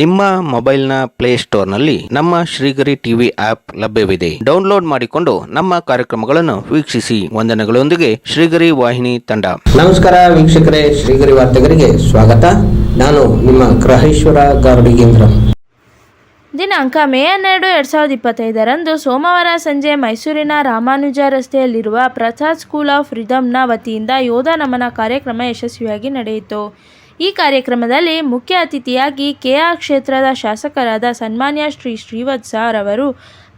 ನಿಮ್ಮ ಮೊಬೈಲ್ನ ಪ್ಲೇಸ್ಟೋರ್ನಲ್ಲಿ ನಮ್ಮ ಶ್ರೀಗರಿ ಟಿವಿ ಆಪ್ ಲಭ್ಯವಿದೆ. ಡೌನ್ಲೋಡ್ ಮಾಡಿಕೊಂಡು ನಮ್ಮ ಕಾರ್ಯಕ್ರಮಗಳನ್ನು ವೀಕ್ಷಿಸಿ. ವಂದನೆಗಳೊಂದಿಗೆ ಶ್ರೀಗರಿ ವಾಹಿನಿ ತಂಡ. ನಮಸ್ಕಾರ ವೀಕ್ಷಕರೇ ಶ್ರೀಗರಿ ವಾರ್ತೆಗರಿಗೆ ಸ್ವಾಗತ. ನಾನು ನಿಮ್ಮ ಗ್ರಹೇಶ್ವರ ಗಾರ್ಡಿಗೇಂದ್ರ. ದಿನಾಂಕ ಮೇ ಹನ್ನೆರಡು ಎರಡು ಸಾವಿರದ ಇಪ್ಪತ್ತೈದರಂದು ಸೋಮವಾರ ಸಂಜೆ ಮೈಸೂರಿನ ರಾಮಾನುಜ ರಸ್ತೆಯಲ್ಲಿರುವ ಪ್ರಸಾದ್ ಸ್ಕೂಲ್ ಆಫ್ ರಿದಮ್ನ ವತಿಯಿಂದ ಯೋಧ ನಮನ ಕಾರ್ಯಕ್ರಮ ಯಶಸ್ವಿಯಾಗಿ ನಡೆಯಿತು. ಈ ಕಾರ್ಯಕ್ರಮದಲ್ಲಿ ಮುಖ್ಯ ಅತಿಥಿಯಾಗಿ ಕೆಆರ್ ಕ್ಷೇತ್ರದ ಶಾಸಕರಾದ ಸನ್ಮಾನ್ಯ ಶ್ರೀ ಶ್ರೀವತ್ಸ ರವರು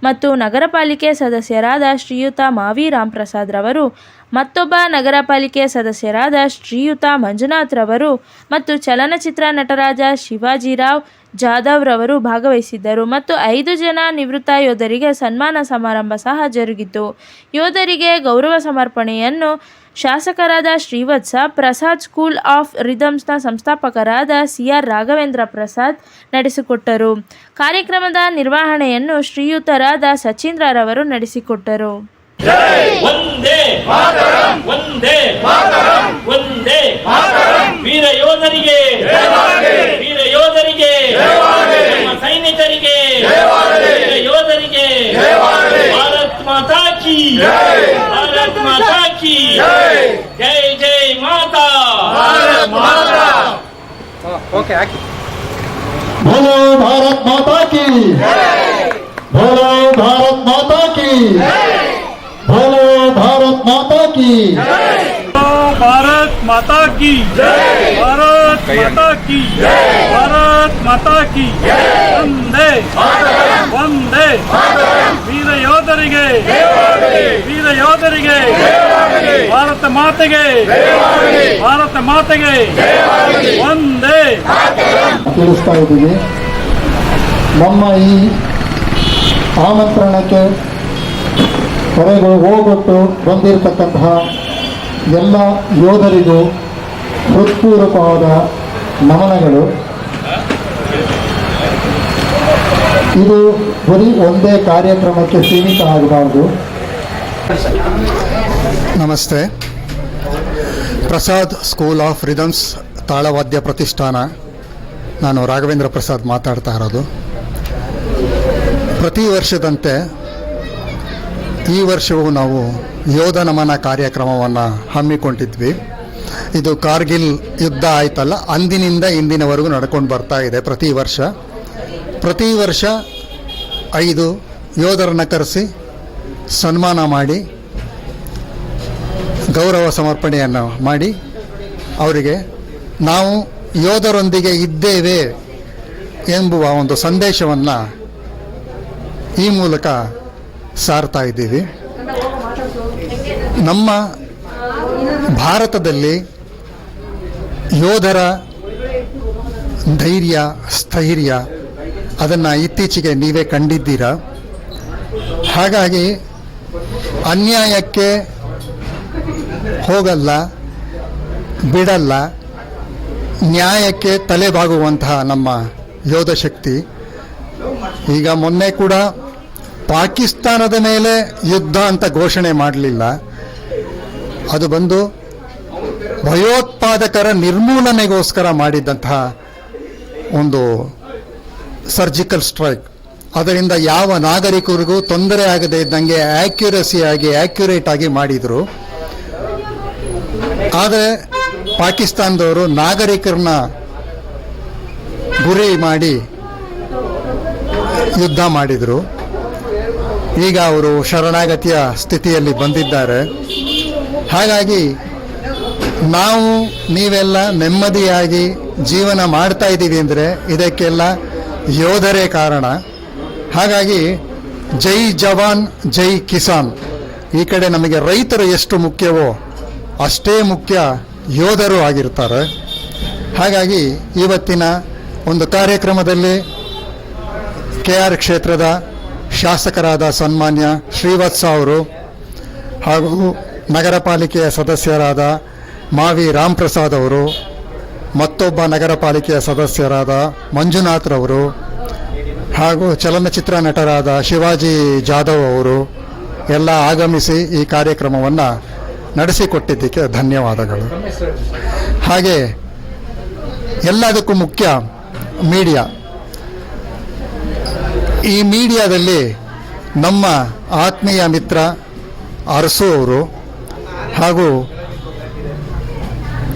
ಮತ್ತು ನಗರ ಪಾಲಿಕೆ ಸದಸ್ಯರಾದ ಶ್ರೀಯುತ ಮಾವಿ ರಾಮ್ಪ್ರಸಾದ್ ರವರು, ಮತ್ತೊಬ್ಬ ನಗರ ಪಾಲಿಕೆ ಸದಸ್ಯರಾದ ಶ್ರೀಯುತ ಮಂಜುನಾಥ್ ರವರು ಮತ್ತು ಚಲನಚಿತ್ರ ನಟರಾಜ ಶಿವಾಜಿರಾವ್ ಜಾಧವ್ ರವರು ಭಾಗವಹಿಸಿದ್ದರು. ಮತ್ತು ಐದು ಜನ ನಿವೃತ್ತ ಯೋಧರಿಗೆ ಸನ್ಮಾನ ಸಮಾರಂಭ ಸಹ ಜರುಗಿತು. ಯೋಧರಿಗೆ ಗೌರವ ಸಮರ್ಪಣೆಯನ್ನು ಶಾಸಕರಾದ ಶ್ರೀವತ್ಸ, ಪ್ರಸಾದ್ ಸ್ಕೂಲ್ ಆಫ್ ರಿದಮ್ಸ್ನ ಸಂಸ್ಥಾಪಕರಾದ ಸಿ ಆರ್ ರಾಘವೇಂದ್ರ ಪ್ರಸಾದ್ ನಡೆಸಿಕೊಟ್ಟರು. ಕಾರ್ಯಕ್ರಮದ ನಿರ್ವಹಣೆಯನ್ನು ಶ್ರೀಯುತರಾದ ಸಚೀಂದ್ರರವರು ನಡೆಸಿಕೊಟ್ಟರು. ಸೈನಿಕರಿಗೆ! ಯೋಧರಿಗೆ! ಭಾರತ್ ಮಾತಾ ಕಿ! ಭಾರತ್ ಮಾತಾ কি? জয়। জয় মাতা। মাতা। ওকে বলো ভারত মাতা কি? বলো ভারত মাতা কি? বলো ভারত মাতা কি? भारत माता की भारत माता की भारत ಭಾರತ್ ಮಾತಾ ಕಿ ಒಂದೇ ಒಂದೇ ವೀರ ಯೋಧರಿಗೆ ವೀರ ಯೋಧರಿಗೆ ಭಾರತ ಮಾತೆಗೆ ಭಾರತ ಮಾತೆಗೆ ತಿಳಿಸ್ತಾ ಇದ್ದೀವಿ ನಮ್ಮ ಈ ಆಮಂತ್ರಣಕ್ಕೆ ಕೊನೆಗೂ ಹೋಗೊಟ್ಟು ಬಂದಿರತಕ್ಕಂತಹ ಎಲ್ಲ ಯೋಧರಿಗೂ ಹೃತ್ಪೂರ್ವಕವಾದ ನಮನಗಳು. ಇದು ಬರೀ ಒಂದೇ ಕಾರ್ಯಕ್ರಮಕ್ಕೆ ಸೀಮಿತ ಆಗಬಾರ್ದು ನಮಸ್ತೆ. ಪ್ರಸಾದ್ ಸ್ಕೂಲ್ ಆಫ್ ರಿದಮ್ಸ್ ತಾಳವಾದ್ಯ ಪ್ರತಿಷ್ಠಾನ. ನಾನು ರಾಘವೇಂದ್ರ ಪ್ರಸಾದ್ ಮಾತಾಡ್ತಾ ಇರೋದು. ಪ್ರತಿ ವರ್ಷದಂತೆ ಈ ವರ್ಷವೂ ನಾವು ಯೋಧ ನಮನ ಕಾರ್ಯಕ್ರಮವನ್ನು ಹಮ್ಮಿಕೊಂಡಿದ್ವಿ. ಇದು ಕಾರ್ಗಿಲ್ ಯುದ್ಧ ಆಯ್ತಲ್ಲ, ಅಂದಿನಿಂದ ಇಂದಿನವರೆಗೂ ನಡ್ಕೊಂಡು ಬರ್ತಾ ಇದೆ ಪ್ರತಿ ವರ್ಷ. ಪ್ರತಿ ವರ್ಷ ಐದು ಯೋಧರನ್ನು ಕರೆಸಿ ಸನ್ಮಾನ ಮಾಡಿ, ಗೌರವ ಸಮರ್ಪಣೆಯನ್ನು ಮಾಡಿ, ಅವರಿಗೆ ನಾವು ಯೋಧರೊಂದಿಗೆ ಇದ್ದೇವೆ ಎಂಬುವ ಒಂದು ಸಂದೇಶವನ್ನು ಈ ಮೂಲಕ ಸಾರ್ತಾ ಇದ್ದೀವಿ. ನಮ್ಮ ಭಾರತದಲ್ಲಿ ಯೋಧರ ಧೈರ್ಯ, ಸ್ಥೈರ್ಯ ಅದನ್ನು ಇತ್ತೀಚೆಗೆ ನೀವೇ ಕಂಡಿದ್ದೀರಾ? ಹಾಗಾಗಿ ಅನ್ಯಾಯಕ್ಕೆ ಹೋಗಲ್ಲ, ಬಿಡಲ್ಲ, ನ್ಯಾಯಕ್ಕೆ ತಲೆಬಾಗುವಂತಹ ನಮ್ಮ ಯೋಧ ಶಕ್ತಿ. ಈಗ ಮೊನ್ನೆ ಕೂಡ ಪಾಕಿಸ್ತಾನದ ಮೇಲೆ ಯುದ್ಧ ಅಂತ ಘೋಷಣೆ ಮಾಡಲಿಲ್ಲ. ಅದು ಬಂದು ಭಯೋತ್ಪಾದಕರ ನಿರ್ಮೂಲನೆಗೋಸ್ಕರ ಮಾಡಿದಂತಹ ಒಂದು ಸರ್ಜಿಕಲ್ ಸ್ಟ್ರೈಕ್ ಅದರಿಂದ ಯಾವ ನಾಗರಿಕರಿಗೂ ತೊಂದರೆ ಆಗದೆ ಇದ್ದಂಗೆ ಆ್ಯಕ್ಯುರಸಿ ಆಗಿ ಆ್ಯಕ್ಯುರೇಟ್ ಆಗಿ ಮಾಡಿದರು. ಆದರೆ ಪಾಕಿಸ್ತಾನದವರು ನಾಗರಿಕರನ್ನ ಗುರಿ ಮಾಡಿ ಯುದ್ಧ ಮಾಡಿದರು. ಈಗ ಅವರು ಶರಣಾಗತಿಯ ಸ್ಥಿತಿಯಲ್ಲಿ ಬಂದಿದ್ದಾರೆ. ಹಾಗಾಗಿ ನಾವು ನೀವೆಲ್ಲ ನೆಮ್ಮದಿಯಾಗಿ ಜೀವನ ಮಾಡ್ತಾ ಇದ್ದೀವಿ ಅಂದರೆ ಇದಕ್ಕೆಲ್ಲ ಯೋಧರೇ ಕಾರಣ. ಹಾಗಾಗಿ ಜೈ ಜವಾನ್, ಜೈ ಕಿಸಾನ್. ಈ ಕಡೆ ನಮಗೆ ರೈತರು ಎಷ್ಟು ಮುಖ್ಯವೋ ಅಷ್ಟೇ ಮುಖ್ಯ ಯೋಧರು ಆಗಿರ್ತಾರೆ. ಹಾಗಾಗಿ ಇವತ್ತಿನ ಒಂದು ಕಾರ್ಯಕ್ರಮದಲ್ಲಿ ಕೆ ಆರ್ ಕ್ಷೇತ್ರದ ಶಾಸಕರಾದ ಸನ್ಮಾನ್ಯ ಶ್ರೀವತ್ಸ ಅವರು ಹಾಗೂ ನಗರ ಪಾಲಿಕೆಯ ಸದಸ್ಯರಾದ ಮಾವಿ ರಾಮ್ಪ್ರಸಾದ್ ಅವರು, ಮತ್ತೊಬ್ಬ ನಗರ ಪಾಲಿಕೆಯ ಸದಸ್ಯರಾದ ಮಂಜುನಾಥ್ರವರು ಹಾಗೂ ಚಲನಚಿತ್ರ ನಟರಾದ ಶಿವಾಜಿ ಜಾಧವ್ ಅವರು ಎಲ್ಲ ಆಗಮಿಸಿ ಈ ಕಾರ್ಯಕ್ರಮವನ್ನು ನಡೆಸಿಕೊಟ್ಟಿದ್ದಕ್ಕೆ ಧನ್ಯವಾದಗಳು. ಹಾಗೆ ಎಲ್ಲದಕ್ಕೂ ಮುಖ್ಯ ಮೀಡಿಯಾ. ಈ ಮೀಡಿಯಾದಲ್ಲಿ ನಮ್ಮ ಆತ್ಮೀಯ ಮಿತ್ರ ಅರಸು ಅವರು ಹಾಗೂ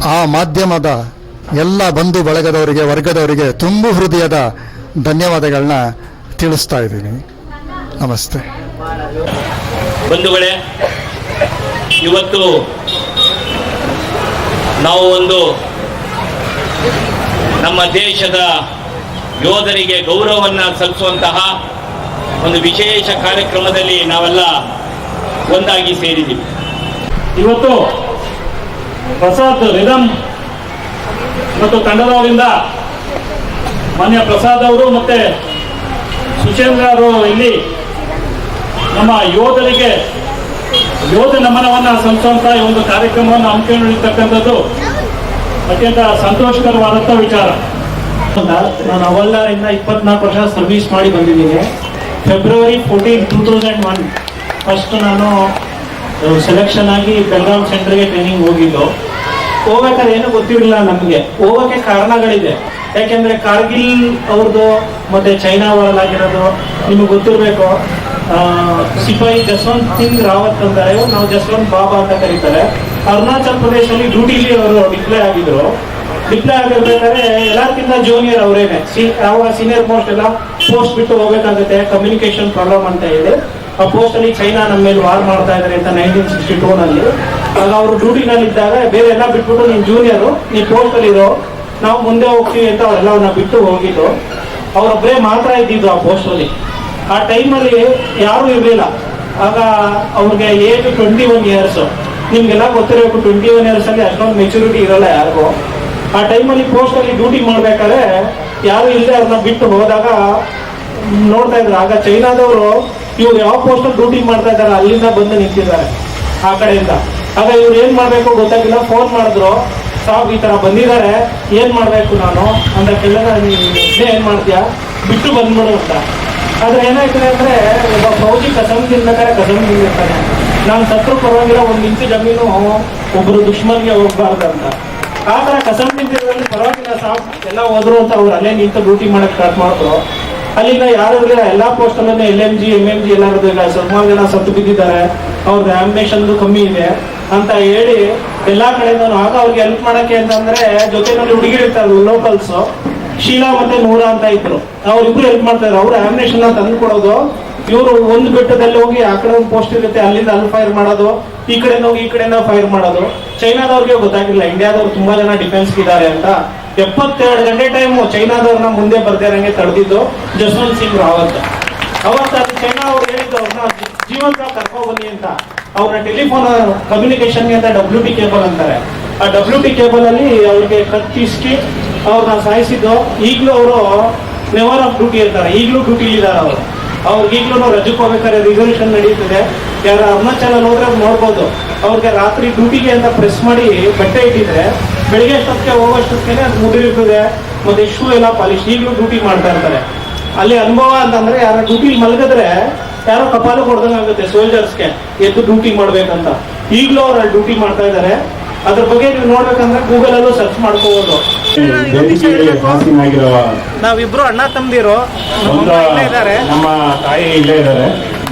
ಆ ಮಾಧ್ಯಮದ ಎಲ್ಲ ಬಂಧು ಬಳಗದವರಿಗೆ, ವರ್ಗದವರಿಗೆ ತುಂಬು ಹೃದಯದ ಧನ್ಯವಾದಗಳನ್ನ ತಿಳಿಸ್ತಾ ಇದ್ದೀನಿ. ನಮಸ್ತೆ. ಬಂಧುಗಳೇ, ಇವತ್ತು ನಾವು ಒಂದು ನಮ್ಮ ದೇಶದ ಯೋಧರಿಗೆ ಗೌರವವನ್ನು ಸಲ್ಲಿಸುವಂತಹ ಒಂದು ವಿಶೇಷ ಕಾರ್ಯಕ್ರಮದಲ್ಲಿ ನಾವೆಲ್ಲ ಒಂದಾಗಿ ಸೇರಿದ್ದೀವಿ. ಇವತ್ತು ಪ್ರಸಾದ್ ರಿದಮ್ ಮತ್ತು ತಂಡದವರಿಂದ ಮಾನ್ಯ ಪ್ರಸಾದ್ ಅವರು ಮತ್ತೆ ಸುಚೇಂದ್ರ ಅವರು ಇಲ್ಲಿ ನಮ್ಮ ಯೋಧರಿಗೆ ಯೋಧ ನಮನವನ್ನು ಸಲ್ಲಿಸುವಂತ ಈ ಒಂದು ಕಾರ್ಯಕ್ರಮವನ್ನು ಹಮ್ಮಿಕೊಂಡಿರ್ತಕ್ಕಂಥದ್ದು ಅತ್ಯಂತ ಸಂತೋಷಕರವಾದಂಥ ವಿಚಾರ. ನಾನು ಅವಲ್ಲಾರಿಂದ ಇಪ್ಪತ್ನಾಲ್ಕು ವರ್ಷ ಸರ್ವಿಸ್ ಮಾಡಿ ಬಂದಿದ್ದೀನಿ. February fourteen two thousand one first ನಾನು ಸೆಲೆಕ್ಷನ್ ಆಗಿ ಬೆಂಗಳೂರು ಸೆಂಟರ್ಗೆ ಟ್ರೈನಿಂಗ್ ಹೋಗಿದ್ದು. ಹೋಗ್ಬೇಕಾದ್ರೆ ಏನು ಗೊತ್ತಿರಲಿಲ್ಲ ನಮಗೆ. ಹೋಗೋಕ್ಕೆ ಕಾರಣಗಳಿದೆ. ಯಾಕೆಂದ್ರೆ ಕಾರ್ಗಿಲ್ ಅವ್ರದ್ದು ಮತ್ತೆ ಚೈನಾ ಆಗಿರೋದು ನಿಮಗೆ ಗೊತ್ತಿರಬೇಕು. ಸಿಪಾಯಿ ಜಸ್ವಂತ್ ಸಿಂಗ್ ರಾವತ್ ಅಂತಾರೆ. ನಾವು ಜಸ್ವಂತ್ ಬಾಬಾ ಅಂತ ಕರೀತಾರೆ. ಅರುಣಾಚಲ್ ಪ್ರದೇಶದಲ್ಲಿ ಡ್ಯೂಟಿಲಿ ಅವರು ಡಿಪ್ಲೈ ಆಗಿದ್ರು. ಡಿಪ್ಲೈ ಆಗಿರ್ಬೇಕಾದ್ರೆ ಎಲ್ಲಕ್ಕಿಂತ ಜೂನಿಯರ್ ಅವರೇನೆ ಸಿ ಅವಾಗ ಸೀನಿಯರ್ ಪೋಸ್ಟ್ ಎಲ್ಲ ಪೋಸ್ಟ್ ಬಿಟ್ಟು ಹೋಗ್ಬೇಕಾಗುತ್ತೆ. ಕಮ್ಯುನಿಕೇಶನ್ ಪ್ರಾಬ್ಲಮ್ ಅಂತ ಹೇಳಿ ಆ ಪೋಸ್ಟ್ ಅಲ್ಲಿ ಚೈನಾ ನಮ್ಮ ಮೇಲೆ ವಾರ್ ಮಾಡ್ತಾ ಇದ್ದಾರೆ ಅಂತ ನೈನ್ಟೀನ್ ಸಿಕ್ಸ್ಟಿ ಟೂ ನಲ್ಲಿ. ಆಗ ಅವರು ಡ್ಯೂಟಿನಲ್ಲಿ ಇದ್ದಾಗ ಬೇರೆ ಎಲ್ಲ ಬಿಟ್ಬಿಟ್ಟು ನೀನು ಜೂನಿಯರು ನೀನು ಪೋಸ್ಟ್ ಅಲ್ಲಿ ಇರೋ. ನಾವು ಮುಂದೆ ಹೋಗ್ತೀವಿ ಅಂತ ಅವರೆಲ್ಲವನ್ನ ಬಿಟ್ಟು ಹೋಗಿದ್ದು. ಅವರೊಬ್ಬರೇ ಮಾತ್ರ ಇದ್ದಿದ್ದು ಆ ಪೋಸ್ಟ್ ಅಲ್ಲಿ. ಆ ಟೈಮಲ್ಲಿ ಯಾರು ಇರಲಿಲ್ಲ. ಆಗ ಅವ್ರಿಗೆ ಏಜ್ ಟ್ವೆಂಟಿ ಒನ್ ಇಯರ್ಸ್ ನಿಮ್ಗೆಲ್ಲ ಗೊತ್ತಿರಬೇಕು ಟ್ವೆಂಟಿ ಒನ್ ಇಯರ್ಸ್ ಅಲ್ಲಿ ಅಷ್ಟೊಂದು ಮೆಚುರಿಟಿ ಇರಲ್ಲ ಯಾರಿಗೂ. ಆ ಟೈಮಲ್ಲಿ ಪೋಸ್ಟ್ ಅಲ್ಲಿ ಡ್ಯೂಟಿ ಮಾಡ್ಬೇಕಾದ್ರೆ ಯಾರು ಇಲ್ಲದೆ ಅವ್ರನ್ನ ಬಿಟ್ಟು ಹೋದಾಗ ನೋಡ್ತಾ ಇದ್ರು. ಆಗ ಚೈನಾದವರು ಇವ್ರು ಯಾವ ಪೋಸ್ಟ್ ಡ್ಯೂಟಿ ಮಾಡ್ತಾ ಇದ್ದಾರೆ ಅಲ್ಲಿಂದ ಬಂದು ನಿಂತಿದ್ದಾರೆ ಆ ಕಡೆಯಿಂದ. ಆಗ ಇವ್ರು ಏನು ಮಾಡಬೇಕು ಗೊತ್ತಾಗಿಲ್ಲ. ಫೋನ್ ಮಾಡಿದ್ರು. ಸಾಬ್ ಈ ತರ ಬಂದಿದ್ದಾರೆ, ಏನ್ ಮಾಡ್ಬೇಕು ನಾನು? ಅಂತ ಕೇಳಿದಾಗ ನೀನು ಏನ್ ಮಾಡ್ತೀಯ? ಬಿಟ್ಟು ಬಂದ್ಬಿಡು ಅಂತ. ಆದ್ರೆ ಏನಾಯ್ತದೆ ಅಂದ್ರೆ, ಒಬ್ಬ ಫೌಜಿ ಕಸಮ್ ತಿನ್ಬೇಕಾದ್ರೆ ಕಸಮ್ ತಿಂದಿರ್ತಾನೆ ನಾನು ಸತ್ರು ಪರವಾಗಿಲ್ಲ ಒಂದು ಇಂಚು ಜಮೀನು ಒಬ್ರು ದುಶ್ಮನ್ಗೆ ಹೋಗ್ಬಾರ್ದು ಅಂತ. ಆ ತರ ಕಸಮ್ ತಿಂತಿದ್ರಲ್ಲಿ ಪರವಾಗಿಲ್ಲ ಸಾಬ್ ಎಲ್ಲ ಹೋದ್ರು ಅಂತ ಅವ್ರು ಅಲ್ಲೇ ನಿಂತು ಡ್ಯೂಟಿ ಮಾಡಕ್ ಸ್ಟಾರ್ಟ್ ಮಾಡಿದ್ರು. ಅಲ್ಲಿಂದ ಯಾರು ಇರಲಿಲ್ಲ. ಎಲ್ಲಾ ಪೋಸ್ಟ್ ಅಲ್ಲೂ L M G M M G ಈಗ ಸುಮಾರು ಜನ ಸತ್ತು ಬಿದ್ದಿದ್ದಾರೆ. ಅವ್ರ ಆಂಬಿಷನ್ ಕಮ್ಮಿ ಇದೆ ಅಂತ ಹೇಳಿ ಎಲ್ಲಾ ಕಡೆಯಿಂದ ಆಗ ಅವ್ರಿಗೆ ಹೆಲ್ಪ್ ಮಾಡಕ್ಕೆ ಅಂತಂದ್ರೆ ಜೊತೆನಲ್ಲಿ ಹುಡುಗಿರು ಇರ್ತಾರೆ ಲೋಕಲ್ಸ್ ಶೀಲಾ ಮತ್ತೆ ನೂರ ಅಂತ ಇದ್ರು. ಅವ್ರಿಬ್ರು ಹೆಲ್ಪ್ ಮಾಡ್ತಾರೆ ಅವ್ರ ಆಂಬಿನೇಷನ್ ತಂದು ಕೊಡೋದು. ಇವರು ಒಂದು ಬೆಟ್ಟದಲ್ಲಿ ಹೋಗಿ ಆ ಕಡೆ ಒಂದು ಪೋಸ್ಟ್ ಇರುತ್ತೆ, ಅಲ್ಲಿಂದ ಅಲ್ಲಿ ಫೈರ್ ಮಾಡೋದು, ಈ ಕಡೆಯಿಂದ ಹೋಗಿ ಈ ಕಡೆಯಿಂದ ಫೈರ್ ಮಾಡೋದು. ಚೈನಾದವ್ರಿಗೆ ಗೊತ್ತಾಗಿಲ್ಲ ಇಂಡಿಯಾದವ್ರು ತುಂಬಾ ಜನ ಡಿಫೆನ್ಸ್ ಇದ್ದಾರೆ ಅಂತ. ಎಪ್ಪತ್ತೆರಡು ಗಂಟೆ ಟೈಮ್ ಚೈನಾದವ್ರನ್ನ ಮುಂದೆ ಬರ್ದಿರಂಗೆ ತಡೆದಿದ್ದು ಜಸ್ವಂತ್ ಸಿಂಗ್ ರಾವತ್. ಅವತ್ತ ಚೈನಾ ಅವ್ರು ಹೇಳಿದ್ದು ಅವ್ರನ್ನ ಜೀವಂತ ಕರ್ಕೊ ಬನ್ನಿ ಅಂತ ಅವ್ರ ಟೆಲಿಫೋನ್ ಕಮ್ಯುನಿಕೇಶನ್ ಅಂತ ಡಬ್ಲ್ಯೂ ಟಿ ಕೇಬಲ್ ಅಂತಾರೆ. ಆ ಡಬ್ಲ್ಯೂ ಟಿ ಕೇಬಲ್ ಅಲ್ಲಿ ಅವ್ರಿಗೆ ಕತ್ತಿಸ್ಕಿ ಅವ್ರನ್ನ ಸಾಯಿಸಿದ್ದು. ಈಗಲೂ ಅವರು ನೆವರ್ ಆಫ್ ಡ್ಯೂಟಿ ಇರ್ತಾರೆ ಈಗಲೂ ಡ್ಯೂಟಿ ಇದ್ದಾರೆ ಅವರು. ಅವ್ರಿಗೆ ಈಗಲೂ ರಜಕ್ಕೆ ಹೋಗ್ಬೇಕಾದ್ರೆ ರಿಸರ್ವೇಷನ್ ನಡೀತದೆ. ಯಾರು ಅರುಣಾಚಲ ಹೋದ್ರೆ ನೋಡ್ಬೋದು. ಅವ್ರಿಗೆ ರಾತ್ರಿ ಡ್ಯೂಟಿಗೆ ಅಂತ ಪ್ರೆಸ್ ಮಾಡಿ ಬಟ್ಟೆ ಇಟ್ಟಿದ್ರೆ ಬೆಳಿಗ್ಗೆ ಅಷ್ಟೊತ್ತಿಗೆ ಹೋಗೋಷ್ಟೊತ್ತಿಗೆ ಅದು ಮುದುರಿರ್ತದೆ ಮತ್ತೆ ಶೂ ಎಲ್ಲ ಪಾಲಿಶ್ ಈಗಲೂ ಡ್ಯೂಟಿ ಮಾಡ್ತಾ ಇರ್ತಾರೆ. ಅಲ್ಲಿ ಅನುಭವ ಅಂತಂದ್ರೆ ಯಾರ ಡ್ಯೂಟಿ ಮಲಗಿದ್ರೆ ಯಾರೋ ಕಪಾಲು ಕೊಡ್ದಂಗೆ ಆಗುತ್ತೆ ಸೋಲ್ಜರ್ಸ್ಗೆ ಎದ್ದು ಡ್ಯೂಟಿ ಮಾಡ್ಬೇಕಂತ. ಈಗಲೂ ಅವ್ರು ಅಲ್ಲಿ ಡ್ಯೂಟಿ ಮಾಡ್ತಾ ಇದ್ದಾರೆ. ಅದ್ರ ಬಗ್ಗೆ ನೀವು ನೋಡ್ಬೇಕಂದ್ರೆ ಗೂಗಲ್ ಅಲ್ಲೂ ಸರ್ಚ್ ಮಾಡ್ಕೋಬಹುದು ನಾವಿಬ್ರು ಅಣ್ಣ ತಮ್ಮದಿರು ಇದ್ದಾರೆ. ನಮ್ಮ ತಾಯಿ ಇಲ್ಲೇ ಇದ್ದಾರೆ.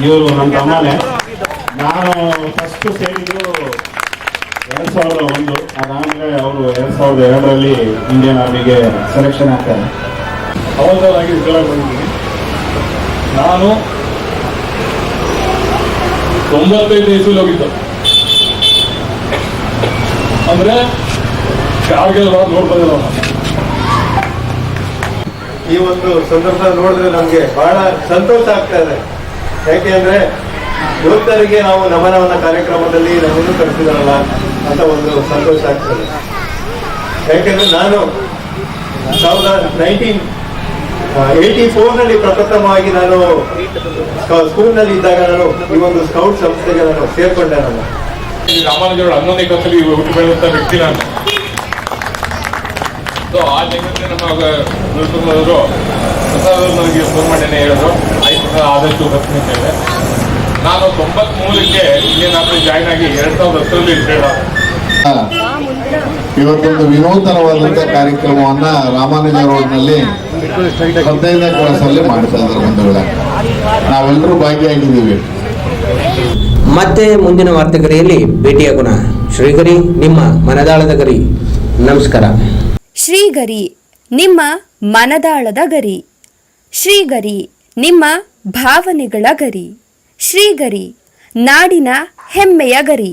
ಇವರು ನಮ್ಮ ತಮ್ಮನೇ. ನಾನು ಫಸ್ಟ್ ಸೇರಿದ್ದು ಎರಡ್ ಸಾವಿರದ ಒಂದು ಅವರು ಎರಡ್ ಸಾವಿರದ ಎರಡರಲ್ಲಿ ಇಂಡಿಯನ್ ಆರ್ಮಿಗೆ ಸೆಲೆಕ್ಷನ್ ಆಗ್ತಾರೆ. ರಿಟೈರ್ ಬಂದಿದ್ದೀನಿ. ನಾನು ತೊಂಬತ್ತೈದು ಇಸ್ವಿಲ್ ಹೋಗಿದ್ದು. ಅಂದ್ರೆ ಕಾರ್ಗಿಲ್ ವಾರ್ ನೋಡ್ತಾ ಈ ಒಂದು ಸಂದರ್ಭ ನೋಡಿದ್ರೆ ನಮಗೆ ಬಹಳ ಸಂತೋಷ ಆಗ್ತಾ ಇದೆ. ಯೋಧರಿಗೆ ನಾವು ನಮನವನ್ನ ಕಾರ್ಯಕ್ರಮದಲ್ಲಿ ನಮ್ಮನ್ನು ಕರೆಸಿದಾರಲ್ಲ. ಅಂತ ಒಂದು ಸಂತೋಷ ಆಗ್ತದೆ. ಯಾಕೆಂದ್ರೆ ನಾನು ಸಾವಿರದ ನೈನ್ಟೀನ್ ಏಯ್ಟಿ ಫೋರ್ನಲ್ಲಿ ಪ್ರಪ್ರಥಮವಾಗಿ ನಾನು ಸ್ಕೂಲ್ನಲ್ಲಿ ಇದ್ದಾಗ ನಾನು ಈ ಒಂದು ಸ್ಕೌಟ್ ಸಂಸ್ಥೆಗೆ ನಾನು ಸೇರ್ಕೊಂಡೆ ನಾನು. ರಾಮಾನುಜರು ಹನ್ನೊಂದನೇ ಕ್ಲಾಸಲ್ಲಿ ಹುಟ್ಟು ಬೆಳೆದಂತ ವ್ಯಕ್ತಿ ನಾನು. ಸೊ ಆ ಜಗತ್ತಿನ ನಮ್ಮ ಪ್ರಸಾದವರು ನನಗೆ ಫೋನ್ ಹೇಳಿದ್ರು. ಆಯ್ತು ಆದಷ್ಟು ಬರ್ತೀನಿ ನಾನು ತೊಂಬತ್ಮೂರಕ್ಕೆ ಇಲ್ಲಿ ನಾನು ಜಾಯ್ನ್ ಆಗಿ ಎರಡು ಸಾವಿರದ ಹತ್ತರಲ್ಲಿ ರಿಟೈರ್ಡ್ ಇವತ್ತೊಂದು ವಿನೂತನವಾದಂತಹ ಕಾರ್ಯಕ್ರಮವನ್ನ ರಾಮಾನುಜ ರೋಡ್ನಲ್ಲಿ ಹದಿನೈದನೇ ಕ್ಲಾಸಲ್ಲಿ ಮಾಡ್ತಾ ಇದ್ದಾರೆ ಬಂಧುಗಳ ನಾವೆಲ್ಲರೂ ಭಾಗಿಯಾಗಿದ್ದೀವಿ. ಮತ್ತೆ ಮುಂದಿನ ವಾರ್ತೆಗರಿಯಲ್ಲಿ ಭೇಟಿಯಾಗೋಣ. ಶ್ರೀಗರಿ ನಿಮ್ಮ ಮನದಾಳದ ಗರಿ. ನಮಸ್ಕಾರ. ಶ್ರೀಗರಿ ನಿಮ್ಮ ಮನದಾಳದ ಗರಿ. ಶ್ರೀಗರಿ ನಿಮ್ಮ ಭಾವನೆಗಳ ಗರಿ. ಶ್ರೀಗರಿ ನಾಡಿನ ಹೆಮ್ಮೆಯ ಗರಿ.